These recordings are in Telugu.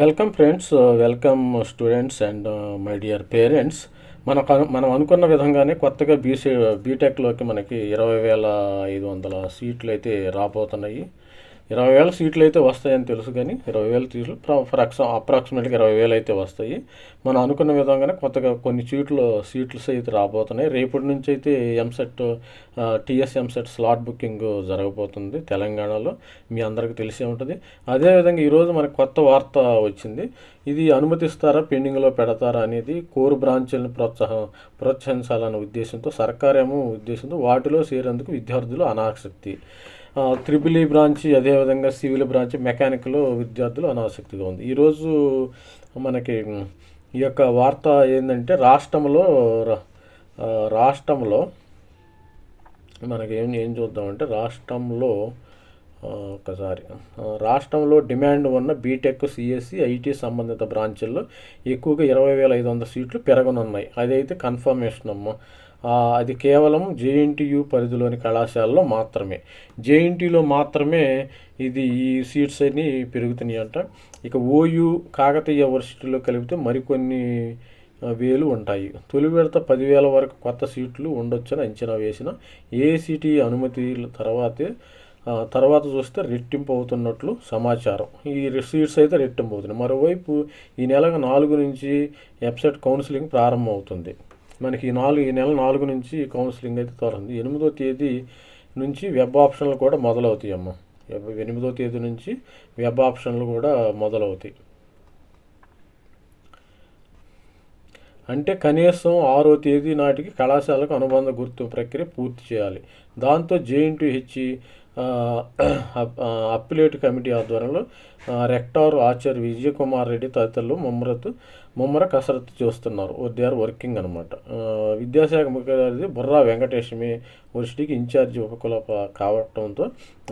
Welcome friends welcome students and my dear parents మన మనం అనుకున్న విధంగానే కొత్తగా బీసీ బీటెక్లోకి మనకి ఇరవై వేల ఐదు వందల సీట్లు అయితే రాబోతున్నాయి. ఇరవై వేల సీట్లు అయితే వస్తాయని తెలుసు కానీ ఇరవై వేల సీట్లు ఫర్ ఎక్సా అప్రాక్సిమేట్గా ఇరవై వేలు అయితే వస్తాయి. మనం అనుకున్న విధంగానే కొత్తగా కొన్ని సీట్లు సీట్లు అయితే రాబోతున్నాయి. రేపటి నుంచి అయితే EAMCET TS EAMCET slot booking జరగబోతుంది తెలంగాణలో. మీ అందరికీ తెలిసే ఉంటుంది. అదేవిధంగా ఈరోజు మనకు కొత్త వార్త వచ్చింది. ఇది అనుమతిస్తారా పెండింగ్లో పెడతారా అనేది కోర్ బ్రాంచీలను ప్రోత్సాహం ప్రోత్సహించాలన్న ఉద్దేశంతో సర్కారేమో ఉద్దేశంతో వాటిలో చేరేందుకు విద్యార్థులు అనాసక్తి. త్రిబుల్ ఈ బ్రాంచి అదేవిధంగా సివిల్ బ్రాంచ్ మెకానికల్ విద్యార్థులు అనాసక్తిగా ఉంది. ఈరోజు మనకి ఈ యొక్క వార్త ఏంటంటే రాష్ట్రంలో రాష్ట్రంలో మనకి ఏం ఏం చూద్దామంటే రాష్ట్రంలో ఒకసారి రాష్ట్రంలో డిమాండ్ ఉన్న బీటెక్ సిఎస్సి ఐటీ సంబంధిత బ్రాంచుల్లో ఎక్కువగా ఇరవై వేల ఐదు వందల సీట్లు పెరగనున్నాయి. అదైతే కన్ఫర్మేషన్ అమ్మ. అది కేవలం జేఎన్టీయు పరిధిలోని కళాశాలలో మాత్రమే. జేఎన్టీలో మాత్రమే ఇది ఈ సీట్స్ అన్ని పెరుగుతున్నాయి అంట. ఇక ఓయూ కాకతీయ యూనివర్సిటీలో కలిపితే మరికొన్ని వేలు ఉంటాయి. తొలి విడత పదివేల వరకు కొత్త సీట్లు ఉండొచ్చని అంచనా వేసిన ఏసీటీ అనుమతి తర్వాతే తర్వాత చూస్తే రెట్టింపు అవుతున్నట్లు సమాచారం. ఈ సీట్స్ అయితే రెట్టింపు అవుతున్నాయి. మరోవైపు ఈ నెల నాలుగు నుంచి వెబ్సైట్ కౌన్సిలింగ్ ప్రారంభమవుతుంది. మనకి నాలుగు ఈ నెల నాలుగు నుంచి కౌన్సిలింగ్ అయితే తోరంది ఎనిమిదో తేదీ నుంచి వెబ్ ఆప్షన్లు కూడా మొదలవుతాయి అమ్మ. ఎనిమిదో తేదీ నుంచి వెబ్ ఆప్షన్లు కూడా మొదలవుతాయి. అంటే కనీసం ఆరో తేదీ నాటికి కళాశాలకు అనుబంధ గుర్తు ప్రక్రియ పూర్తి చేయాలి. దాంతో జేఎన్టీహెచ్ అప్పిలేట్ కమిటీ ఆధ్వర్యంలో రెక్టార్ ఆచార్య విజయకుమార్ రెడ్డి తదితరులు ముమ్మరతు ముమ్మర కసరత్తు చేస్తున్నారు. దే ఆర్ వర్కింగ్ అనమాట విద్యాశాఖ ముఖ్యమంత్రి బుర్రా వెంకటేశ్వమి వర్సిటీకి ఇన్ఛార్జి ఉపకుల కావటంతో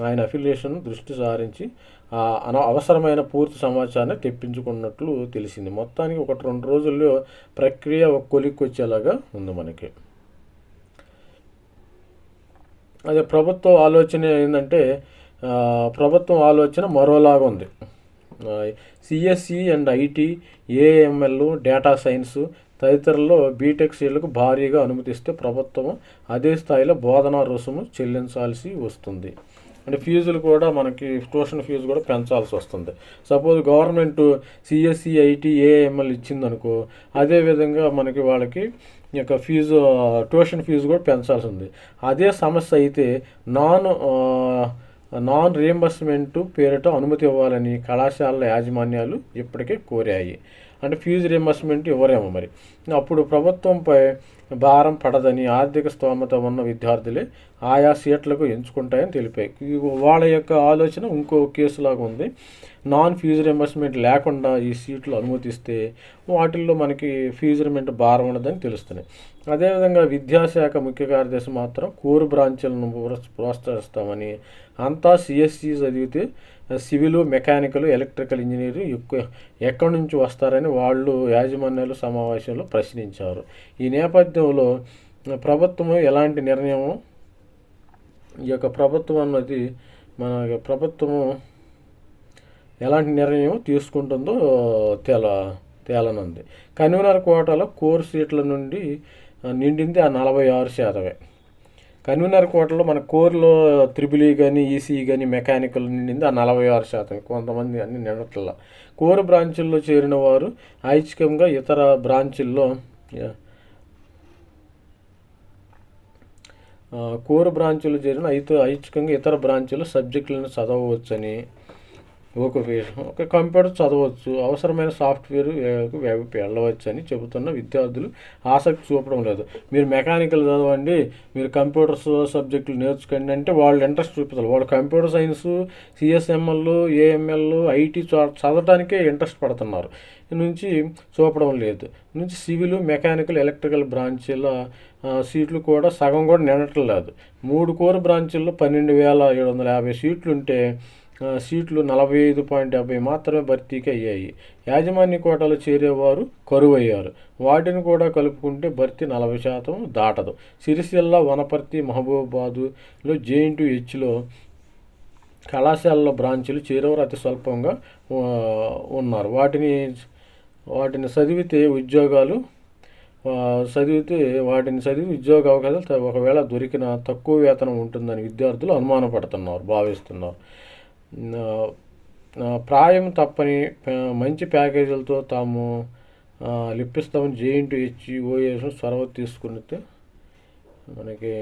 ఆయన అఫిలియేషన్ దృష్టి సారించి అన అవసరమైన పూర్తి సమాచారాన్ని తెప్పించుకున్నట్లు తెలిసింది. మొత్తానికి ఒకటి రెండు రోజుల్లో ప్రక్రియ ఒక కొలిక్కి వచ్చేలాగా ఉంది మనకి. అదే ప్రభుత్వం ఆలోచన ఏంటంటే ప్రభుత్వం ఆలోచన మరోలాగా ఉంది. CSC and IT AML data science తదితరుల్లో BTech సీలకు భారీగా అనుమతిస్తే ప్రభుత్వం అదే స్థాయిలో బోధనా రుసుము చెల్లించాల్సి వస్తుంది. అంటే ఫీజులు కూడా మనకి ట్యూషన్ ఫీజు కూడా పెంచాల్సి వస్తుంది. Suppose government CSC IT AML ఇచ్చిందనుకో అదేవిధంగా మనకి వాళ్ళకి యొక్క ఫీజు ట్యూషన్ ఫీజు కూడా పెంచాల్సి ఉంది అదే సమస్య అయితే నాన్ నాన్ రియంబర్స్మెంట్ పేరిట అనుమతి ఇవ్వాలని కళాశాలల యాజమాన్యాలు ఇప్పటికే కోరాయి. అంటే ఫీజు రియంబర్స్మెంట్ ఇవ్వరేమో మరి. అప్పుడు ప్రభుత్వంపై భారం పడదని ఆర్థిక స్తోమత ఉన్న విద్యార్థులే ఆయా సీట్లకు ఎంచుకుంటాయని తెలిపాయి. వాళ్ళ యొక్క ఆలోచన ఇంకో కేసులాగా ఉంది. నాన్ ఫీజు రింబర్స్మెంట్ లేకుండా ఈ సీట్లు అనుమతిస్తే వాటిల్లో మనకి ఫీజుమెంట్ భారం ఉండదని తెలుస్తున్నాయి. అదేవిధంగా విద్యాశాఖ ముఖ్య కార్యదర్శి మాత్రం కోర్ బ్రాంచ్లను ప్రోత్సహిస్తామని అంతా సిఎస్సి చదివితే సివిల్ మెకానికల్ ఎలక్ట్రికల్ ఇంజనీరింగ్ ఎక్కువ ఎక్కడి నుంచి వస్తారని వాళ్ళు యాజమాన్యాలు సమావేశంలో ప్రశ్నించారు. ఈ నేపథ్యంలో ప్రభుత్వం ఎలాంటి నిర్ణయం ఈ యొక్క ప్రభుత్వం అన్నది మన ప్రభుత్వము ఎలాంటి నిర్ణయం తీసుకుంటుందో తెల తేలనుంది కన్వీనర్ కోటలో కోర్ సీట్ల నుండి నిండింది ఆ నలభై ఆరు శాతమే. కన్వీనర్ కోటలో మన కోర్లో త్రిబుల్ ఈ కానీ ఈసీ కానీ మెకానికల్ నిండింది ఆ నలభై ఆరు శాతం కొంతమంది అన్ని నిండట్ల కోర్ బ్రాంచుల్లో చేరిన వారు ఐచ్ఛికంగా ఇతర బ్రాంచుల్లో కోర్ బ్రాంచులు చేరిన అయితే ఐచ్ఛికంగా ఇతర బ్రాంచులు సబ్జెక్టులను చదవవచ్చని ఒక ఒక కంప్యూటర్ చదవచ్చు. అవసరమైన సాఫ్ట్వేర్ వెళ్ళవచ్చు అని చెబుతున్న విద్యార్థులు ఆసక్తి చూపడం లేదు. మీరు మెకానికల్ చదవండి మీరు కంప్యూటర్స్ సబ్జెక్టులు నేర్చుకోండి అంటే వాళ్ళు ఇంట్రెస్ట్ చూపుతారు. వాళ్ళు computer science CSML AML IT చదవటానికే interest పడుతున్నారు. నుంచి చూపడం లేదు. నుంచి సివిల్ మెకానికల్ ఎలక్ట్రికల్ బ్రాంచీల సీట్లు కూడా సగం కూడా నిండటం లేదు. మూడు కోర్ బ్రాంచీల్లో పన్నెండు వేల ఏడు వందల యాభై సీట్లు ఉంటే సీట్లు నలభై ఐదు పాయింట్ డెబ్బై మాత్రమే భర్తీకి అయ్యాయి. యాజమాన్య కోటాలు చేరేవారు కరువయ్యారు. వాటిని కూడా కలుపుకుంటే భర్తీ నలభై శాతం దాటదు. సిరిసిల్ల వనపర్తి మహబూబాబాదులో జేఎన్టు హెచ్లో కళాశాలలో బ్రాంచీలు చేరేవారు అతి స్వల్పంగా ఉన్నారు. వాటిని వాటిని చదివితే ఉద్యోగాలు చదివితే వాటిని చదివి ఉద్యోగ అవకాశాలు ఒకవేళ దొరికిన తక్కువ వేతనం ఉంటుందని విద్యార్థులు అనుమానపడుతున్నారు భావిస్తున్నారు. ప్రాయం తప్పని మంచి ప్యాకేజీలతో తాము లెప్పిస్తామని లిప్పిస్తామని జేఎన్టీ హెచ్ఈఓఎస్ చొరవ తీసుకునితే మనకి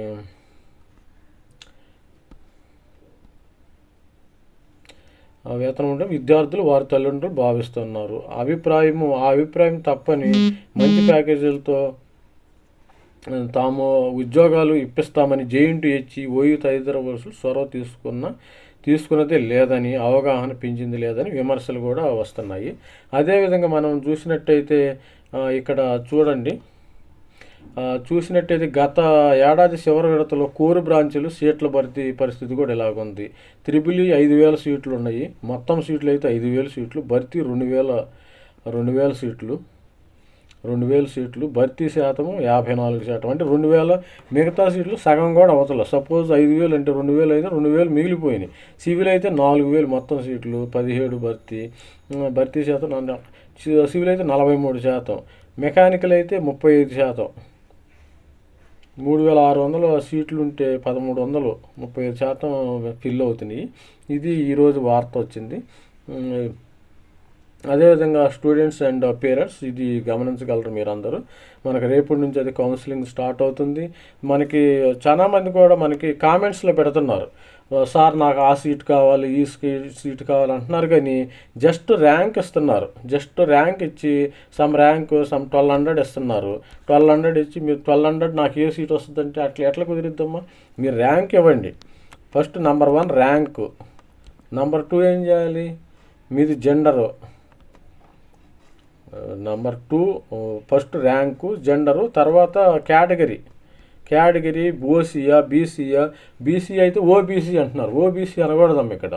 వేతనం ఉంటే విద్యార్థులు వారి తల్లిదండ్రులు భావిస్తున్నారు. అభిప్రాయము ఆ అభిప్రాయం తప్పని మంచి ప్యాకేజీలతో తాము ఉద్యోగాలు ఇప్పిస్తామని జేఎన్టీ హెచ్ఈ ఓయూ తదితర వరుసలు చొరవ తీసుకున్న తీసుకున్నదే లేదని అవగాహన పెంచింది లేదని విమర్శలు కూడా వస్తున్నాయి. అదేవిధంగా మనం చూసినట్టయితే ఇక్కడ చూడండి. చూసినట్టయితే గత ఏడాది చివరి విడతలో కోరు బ్రాంచీలు సీట్ల భర్తీ పరిస్థితి కూడా ఇలాగుంది. త్రిబుల్ ఐదు వేల సీట్లు ఉన్నాయి. మొత్తం సీట్లు అయితే ఐదు వేల సీట్లు భర్తీ రెండు వేల రెండు వేల సీట్లు. రెండు వేల సీట్లు భర్తీ శాతము యాభై నాలుగు శాతం. అంటే రెండు వేల మిగతా సీట్లు సగం కూడా అవతల. సపోజ్ ఐదు వేలు అంటే రెండు వేలు అయితే రెండు వేలు మిగిలిపోయినాయి. సివిల్ అయితే నాలుగు వేలు మొత్తం సీట్లు పదిహేడు భర్తీ భర్తీ శాతం సివిల్ అయితే నలభై మూడు శాతం. మెకానికల్ అయితే ముప్పై ఐదు శాతం. మూడు వేల ఆరు వందల సీట్లు ఉంటే పదమూడు వందలు ముప్పై ఐదు శాతం ఫిల్ అవుతున్నాయి. ఇది ఈరోజు వార్త వచ్చింది. అదేవిధంగా స్టూడెంట్స్ అండ్ పేరెంట్స్ ఇది గమనించగలరు మీరందరూ. మనకి రేపటి నుంచి అది కౌన్సిలింగ్ స్టార్ట్ అవుతుంది. మనకి చాలామంది కూడా మనకి కామెంట్స్లో పెడుతున్నారు. సార్ నాకు ఆ సీట్ కావాలి ఈ సీ- సీట్ కావాలి అంటున్నారు కానీ జస్ట్ ర్యాంక్ ఇస్తున్నారు. జస్ట్ ర్యాంక్ ఇచ్చి some rank some twelve hundred ఇస్తున్నారు. ట్వెల్వ్ హండ్రెడ్ ఇచ్చి మీరు ట్వెల్వ్ హండ్రెడ్ నాకు ఏ సీట్ వస్తుందంటే అట్లా ఎట్లా కుదిరిద్దమ్మా? మీరు ర్యాంక్ ఇవ్వండి. First number one rank number two ఏం చేయాలి? మీది gender number two first rank gender తర్వాత కేటగిరీ కేటగిరీ ఓసీయా బీసీయా బీసీ అయితే ఓబీసీ అంటున్నారు ఓబీసీ అనకూడదమ్మ ఇక్కడ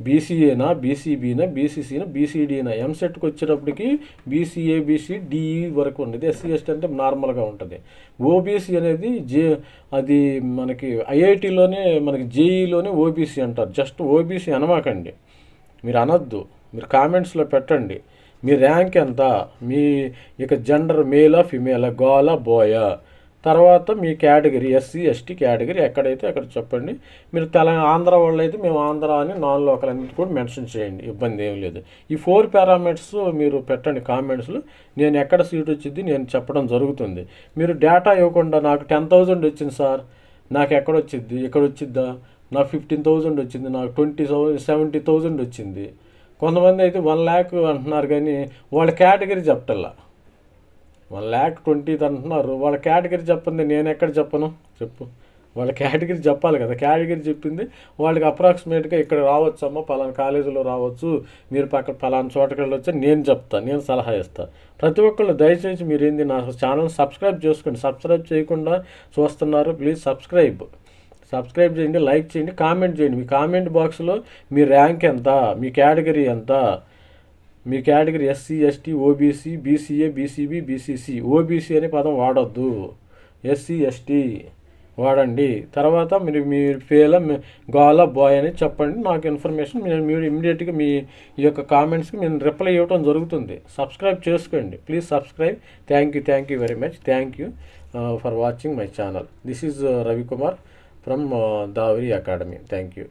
బీసీఏనా బీసీబీనా బీసీసీనా బీసీడీనా ఎంసెట్కి వచ్చేటప్పటికి బీసీఏ బీసీ డిఈ వరకు ఉండేది ఎస్సీ ఎస్టీ అంటే నార్మల్గా ఉంటుంది ఓబీసీ అనేది జే అది మనకి ఐఐటిలోనే మనకి జేఈలోనే ఓబీసీ అంటారు జస్ట్ ఓబీసీ అనమాకండి మీరు అనొద్దు మీరు కామెంట్స్లో పెట్టండి మీ ర్యాంక్ ఎంత? మీ ఇక జెండర్ మేలా ఫిమేలా గోలా బోయా తర్వాత మీ కేటగిరీ ఎస్సీ ఎస్టీ కేటగిరీ ఎక్కడైతే అక్కడ చెప్పండి. మీరు తెలంగాణ ఆంధ్ర వాళ్ళు అయితే మేము ఆంధ్ర అని నాన్ లోకల్ అనేది కూడా మెన్షన్ చేయండి. ఇబ్బంది ఏం లేదు. ఈ ఫోర్ పారామీటర్స్ మీరు పెట్టండి కామెంట్స్లో నేను ఎక్కడ సీట్ వచ్చింది నేను చెప్పడం జరుగుతుంది. మీరు డేటా ఇవ్వకుండా నాకు టెన్ థౌజండ్ వచ్చింది సార్. నాకు ఎక్కడ వచ్చింది? ఇక్కడ వచ్చిద్దా నాకు ఫిఫ్టీన్ థౌజండ్ వచ్చింది. నాకు ట్వంటీ థౌజండ్ సెవెంటీ థౌజండ్ వచ్చింది. కొంతమంది అయితే వన్ ల్యాక్ అంటున్నారు కానీ వాళ్ళ కేటగిరీ చెప్పటల్లా వన్ ల్యాక్ ట్వంటీ అంటున్నారు. వాళ్ళ కేటగిరీ చెప్పింది నేను ఎక్కడ చెప్పను? చెప్పు. వాళ్ళ కేటగిరీ చెప్పాలి కదా. కేటగిరీ చెప్పింది వాళ్ళకి అప్రాక్సిమేట్గా ఇక్కడ రావచ్చు అమ్మ పలానా కాలేజీలో రావచ్చు. మీరు పక్కన పలానా చోటకి వెళ్ళొచ్చు నేను చెప్తాను నేను సలహా ఇస్తాను ప్రతి ఒక్కళ్ళు దయచేసి మీరు ఏంది నా ఛానల్ సబ్స్క్రైబ్ చేసుకోండి. సబ్స్క్రైబ్ చేయకుండా చూస్తున్నారు ప్లీజ్ సబ్స్క్రైబ్. సబ్స్క్రైబ్ చేయండి లైక్ చేయండి కామెంట్ చేయండి. మీ కామెంట్ బాక్స్లో మీ ర్యాంక్ ఎంత మీ కేటగిరీ ఎంత? మీ category SC ST OBC BCA BCB BCC OBC అనే పదం వాడొద్దు. ఎస్సీ ఎస్టీ వాడండి. తర్వాత మీరు మీ పేల గోల బాయ్ అని చెప్పండి. నాకు ఇన్ఫర్మేషన్ మీరు మీరు ఇమీడియట్గా మీ ఈ యొక్క కామెంట్స్కి నేను రిప్లై ఇవ్వడం జరుగుతుంది. సబ్స్క్రైబ్ చేసుకోండి. Please subscribe. Thank you thank you very much. Thank you for watching my channel. This is Ravikumar. From Davari academy thank you